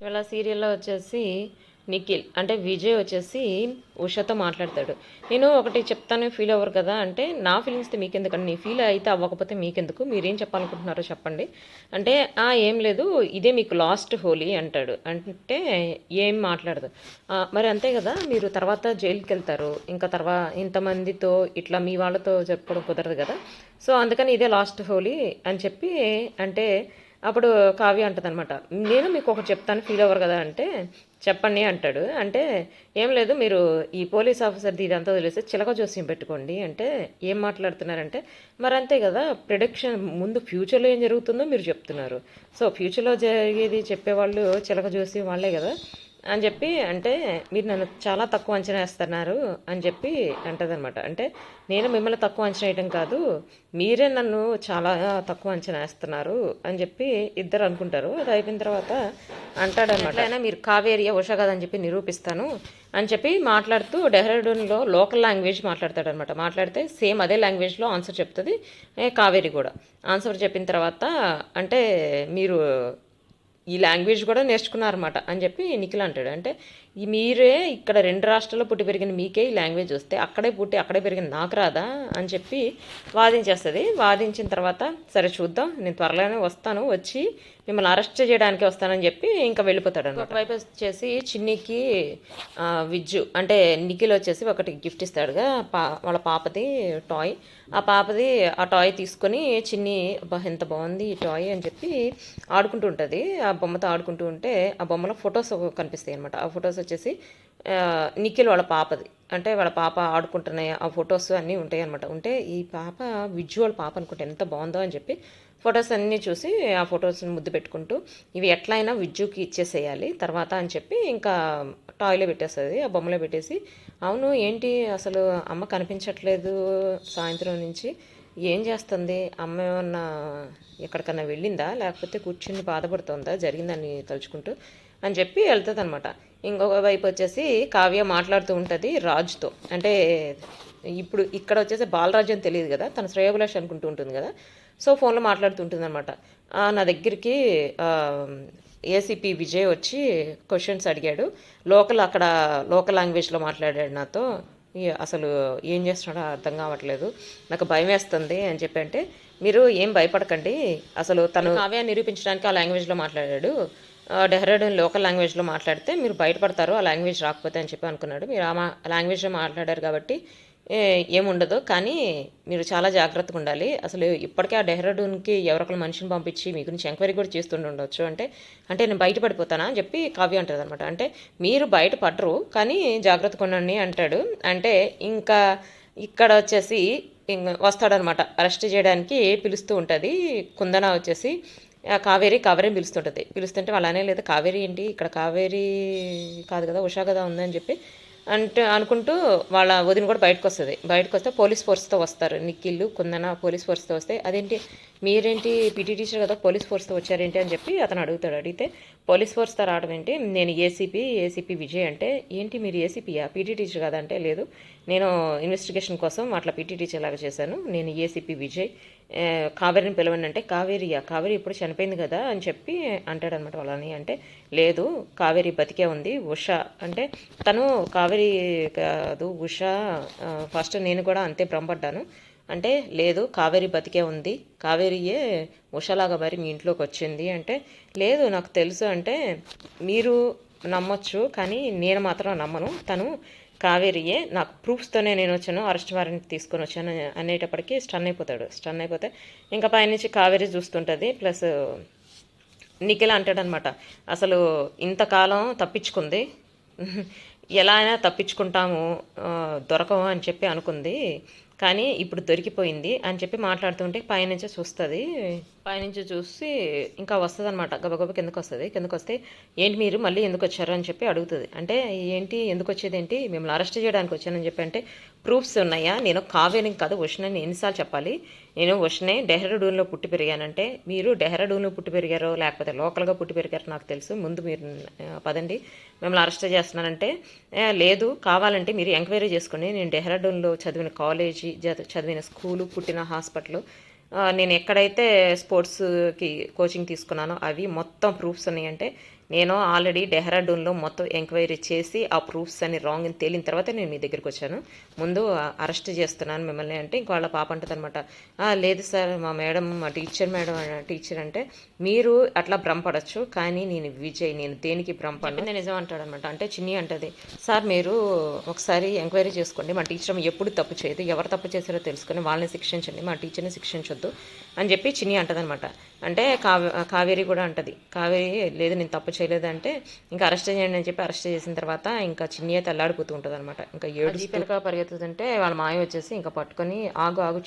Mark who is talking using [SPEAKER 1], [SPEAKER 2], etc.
[SPEAKER 1] ఇవాళ సీరియల్లో వచ్చేసి నిఖిల్ అంటే విజయ్ వచ్చేసి ఉషతో మాట్లాడతాడు. నేను ఒకటి చెప్తాను ఫీల్ అవ్వరు కదా? అంటే నా ఫీలింగ్స్ మీకెందుకండి? నీ ఫీల్ అయితే అవ్వకపోతే మీకెందుకు? మీరేం చెప్పాలనుకుంటున్నారో చెప్పండి. అంటే "ఆ, ఏం లేదు ఇదే మీకు లాస్ట్ హోలీ అంటాడు. అంటే ఏం మాట్లాడదు. మరి అంతే కదా? మీరు తర్వాత జైలుకి వెళ్తారు. ఇంకా తర్వాత ఇంతమందితో ఇట్లా మీ వాళ్ళతో చెప్పుకోవడం కుదరదు కదా? సో అందుకని ఇదే లాస్ట్ హోలీ అని చెప్పి అంటే అప్పుడు కావ్య అంటదనమాట నేను మీకు ఒకటి చెప్తాను ఫీల్ అవ్వరు కదా అంటే చెప్పండి అంటాడు. అంటే ఏం లేదు మీరు ఈ పోలీస్ ఆఫీసర్ది ఇదంతా వదిలేసి చిలక జోస్యం పెట్టుకోండి అంటే ఏం మాట్లాడుతున్నారంటే మరి అంతే కదా ప్రిడిక్షన్ ముందు ఫ్యూచర్లో ఏం జరుగుతుందో మీరు చెప్తున్నారు. సో ఫ్యూచర్లో జరిగేది చెప్పేవాళ్ళు చిలక జోస్యం వాళ్ళే కదా అని చెప్పి అంటే మీరు నన్ను చాలా తక్కువ అంచనా వేస్తున్నారు అని చెప్పి అంటదనమాట అంటే నేను మిమ్మల్ని తక్కువ అంచనా వేయడం కాదు మీరే నన్ను చాలా తక్కువ అంచనా వేస్తున్నారు అని చెప్పి ఇద్దరు అనుకుంటారు. అది అయిపోయిన తర్వాత అంటాడనమాట అయినా మీరు కావేరియా ఉష కాదని చెప్పి నిరూపిస్తాను అని చెప్పి మాట్లాడుతూ డెహ్రాడూన్లో లోకల్ లాంగ్వేజ్ మాట్లాడతాడనమాట మాట్లాడితే సేమ్ అదే లాంగ్వేజ్లో ఆన్సర్ చెప్తుంది కావేరి కూడా. ఆన్సర్ చెప్పిన తర్వాత అంటే మీరు ఈ లాంగ్వేజ్ కూడా నేర్చుకున్నారన్నమాట అని చెప్పి నిఖిల్ అంటాడు. అంటే మీరే ఇక్కడ రెండు రాష్ట్రాల్లో పుట్టి పెరిగిన మీకే ఈ లాంగ్వేజ్ వస్తే అక్కడే పుట్టి అక్కడే పెరిగిన నాకు రాదా అని చెప్పి వాదించేస్తుంది. వాదించిన తర్వాత సరే చూద్దాం నేను త్వరలోనే వస్తాను వచ్చి మిమ్మల్ని అరెస్ట్ చేయడానికి వస్తానని చెప్పి ఇంకా వెళ్ళిపోతాడు అనమాట వైపు వచ్చేసి చిన్నికి విజ్జు అంటే నిఖిల్ వచ్చేసి ఒకటి గిఫ్ట్ ఇస్తాడుగా పా వాళ్ళ పాపది టాయ్. ఆ పాపది ఆ టాయ్ తీసుకొని చిన్ని ఎంత బాగుంది ఈ టాయ్ అని చెప్పి ఆడుకుంటూ ఉంటుంది. ఆ బొమ్మతో ఆడుకుంటూ ఉంటే ఆ బొమ్మలో ఫొటోస్ కనిపిస్తాయి అనమాట ఆ ఫొటోస్ వచ్చేసి నిఖిల్ వాళ్ళ పాపది. అంటే వాళ్ళ పాప ఆడుకుంటున్నాయి ఆ ఫొటోస్ అన్నీ ఉంటాయి అనమాట ఉంటే ఈ పాప విజువల్ పాప అనుకుంటే ఎంత బాగుందో అని చెప్పి ఫొటోస్ అన్నీ చూసి ఆ ఫొటోస్ని ముద్దు పెట్టుకుంటూ ఇవి ఎట్లయినా విజ్జుకి ఇచ్చేసేయాలి తర్వాత అని చెప్పి ఇంకా టాయ్లో పెట్టేస్తుంది. ఆ బొమ్మలో పెట్టేసి అవును ఏంటి అసలు అమ్మ కనిపించట్లేదు సాయంత్రం నుంచి? ఏం చేస్తుంది? అమ్మ ఏమన్నా ఎక్కడికన్నా వెళ్ళిందా? లేకపోతే కూర్చుని బాధపడుతుందా? జరిగిందని తలుచుకుంటూ అని చెప్పి వెళ్తుంది అనమాట ఇంకొక వైపు వచ్చేసి కావ్య మాట్లాడుతూ ఉంటుంది రాజుతో. అంటే ఇప్పుడు ఇక్కడ వచ్చేసి బాలరాజు అని తెలియదు కదా? తన శ్రేయభిలాష్ అనుకుంటూ ఉంటుంది కదా? సో ఫోన్లో మాట్లాడుతూ ఉంటుంది అనమాట నా దగ్గరికి ఏసీపీ విజయ్ వచ్చి క్వశ్చన్స్ అడిగాడు. లోకల్ అక్కడ లోకల్ లాంగ్వేజ్లో మాట్లాడాడు నాతో. అసలు ఏం చేస్తున్నాడో అర్థం కావట్లేదు. నాకు భయం వేస్తుంది అని చెప్పి అంటే మీరు ఏం భయపడకండి. అసలు తను కావ్య నిరూపించడానికి ఆ లాంగ్వేజ్లో మాట్లాడాడు. డెహ్రాడూన్ లోకల్ లాంగ్వేజ్లో మాట్లాడితే మీరు బయటపడతారు ఆ లాంగ్వేజ్ రాకపోతే అని చెప్పి అనుకున్నాడు. మీరు ఆ మా లాంగ్వేజ్లో మాట్లాడారు కాబట్టి ఏముండదు. కానీ మీరు చాలా జాగ్రత్తగా ఉండాలి. అసలు ఇప్పటికే ఆ డెహ్రాడూన్కి ఎవరొకరు మనిషిని పంపించి మీ గురించి ఎంక్వైరీ కూడా చేస్తుండి ఉండొచ్చు. అంటే అంటే నేను బయటపడిపోతానా అని చెప్పి కావ్య అంటుంది అనమాట అంటే మీరు బయటపడరు కానీ జాగ్రత్తగా ఉండండి అంటాడు. అంటే ఇంకా ఇక్కడ వచ్చేసి వస్తాడనమాట అరెస్ట్ చేయడానికి పిలుస్తూ ఉంటుంది. కుందన వచ్చేసి ఆ కావేరి కావేరి పిలుస్తుంటుంది. పిలుస్తుంటే వాళ్ళనే లేదు. కావేరి ఏంటి? ఇక్కడ కావేరి కాదు కదా ఉషా కదా ఉందని చెప్పి అంటే అనుకుంటూ వాళ్ళ వదిన కూడా బయటకు వస్తుంది బయటకు వస్తే పోలీస్ ఫోర్స్తో వస్తారు. నిఖిల్ కుందన పోలీస్ ఫోర్స్తో వస్తే అదేంటి మీరేంటి పీటీ టీచర్ కదా పోలీస్ ఫోర్స్తో వచ్చారేంటి అని చెప్పి అతను అడుగుతాడు. అడిగితే పోలీస్ ఫోర్స్తో రావడం ఏంటి నేను ఏసీపీ ఏసీపీ విజయ్ అంటే ఏంటి మీరు ఏసీపీయా పీటీ టీచర్ కదా అంటే లేదు నేను ఇన్వెస్టిగేషన్ కోసం అట్లా పీటీ టీచర్ లాగా చేశాను నేను ఏసీపీ విజయ్ కావేరిని పిలవండి అంటే కావేరియా కావేరి ఇప్పుడు చనిపోయింది కదా అని చెప్పి అంటాడనమాట వాళ్ళని. అంటే లేదు కావేరి బతికే ఉంది ఉష అంటే తను కావేరి కాదు ఉష ఫస్ట్ నేను కూడా అంతే భ్రమపడ్డాను. అంటే లేదు కావేరి బతికే ఉంది కావేరియే ఉషలాగా మరి మీ ఇంట్లోకి వచ్చింది. అంటే లేదు నాకు తెలుసు. అంటే మీరు నమ్మొచ్చు కానీ నేను మాత్రం నమ్మను. తను కావేరియే. నాకు ప్రూఫ్స్తోనే నేను వచ్చాను అరెస్ట్ వారెంట్ తీసుకొని వచ్చాను అనేటప్పటికీ స్టన్ అయిపోతాడు. స్టన్ అయిపోతే ఇంకా పైనుంచి కావేరి చూస్తుంటుంది. ప్లస్ నిఖిల్ అంటాడనమాట అసలు ఇంతకాలం తప్పించుకుంది. ఎలా అయినా తప్పించుకుంటాము దొరకము అని చెప్పి అనుకుంది. కానీ ఇప్పుడు దొరికిపోయింది అని చెప్పి మాట్లాడుతుంటే పైనుంచి చూస్తుంది. పైనుంచి చూసి ఇంకా వస్తుంది అనమాట గబగబ కిందకు వస్తుంది కిందకు వస్తే ఏంటి మీరు మళ్ళీ ఎందుకు వచ్చారు అని చెప్పి అడుగుతుంది. అంటే ఏంటి ఎందుకు వచ్చేది ఏంటి మిమ్మల్ని అరెస్ట్ చేయడానికి వచ్చానని చెప్పి అంటే ప్రూఫ్స్ ఉన్నాయా? నేను కావేని కాదు ఉష్ణని ఎన్నిసార్లు చెప్పాలి? నేను ఉష్ణే డెహ్రాడూన్లో పుట్టి పెరిగానంటే మీరు డెహ్రాడూన్లో పుట్టి పెరిగారో లేకపోతే లోకల్గా పుట్టి పెరిగారో నాకు తెలుసు. ముందు మీరు పదండి. మిమ్మల్ని అరెస్ట్ చేస్తున్నానంటే లేదు కావాలంటే మీరు ఎంక్వైరీ చేసుకోండి నేను డెహ్రాడూన్లో చదివిన కాలేజీ చదివిన స్కూలు పుట్టిన హాస్పిటల్ నేను ఎక్కడైతే స్పోర్ట్స్కి కోచింగ్ తీసుకున్నానో అవి మొత్తం ప్రూఫ్స్ ఉన్నాయంటే నేను ఆల్రెడీ డెహ్రాడూన్లో మొత్తం ఎంక్వైరీ చేసి ఆ ప్రూఫ్స్ అని రాంగ్ అని తేలిన తర్వాత నేను మీ దగ్గరికి వచ్చాను. ముందు అరెస్ట్ చేస్తున్నాను మిమ్మల్ని అంటే ఇంకో వాళ్ళ పాప అంటుందన్నమాట లేదు సార్ మా మేడం మా టీచర్ మేడం టీచర్ అంటే మీరు అట్లా భ్రమపడచ్చు కానీ నేను విజయ్ నేను దేనికి భ్రమపడను? నేను నిజం అంటాడనమాట అంటే చిన్ని అంటది. సార్ మీరు ఒకసారి ఎంక్వైరీ చేసుకోండి మా టీచర్ ఎప్పుడు తప్పు చేయదు ఎవరు తప్పు చేశారో తెలుసుకొని వాళ్ళని శిక్షించండి మా టీచర్ని శిక్షించొద్దు అని చెప్పి చిన్ని అంటదనమాట అంటే కావే కావేరి కూడా అంటది. కావేరి లేదు నేను తప్పు చేయలేదు అంటే ఇంకా అరెస్ట్ చేయండి అని చెప్పి అరెస్ట్ చేసిన తర్వాత ఇంకా చిన్ని అయితే అల్లాడిపోతూ ఉంటుంది అనమాట ఇంకా ఏడు పరిగెత్తుతుంటే వాళ్ళ మాయ వచ్చేసి ఇంకా పట్టుకొని ఆగు ఆగు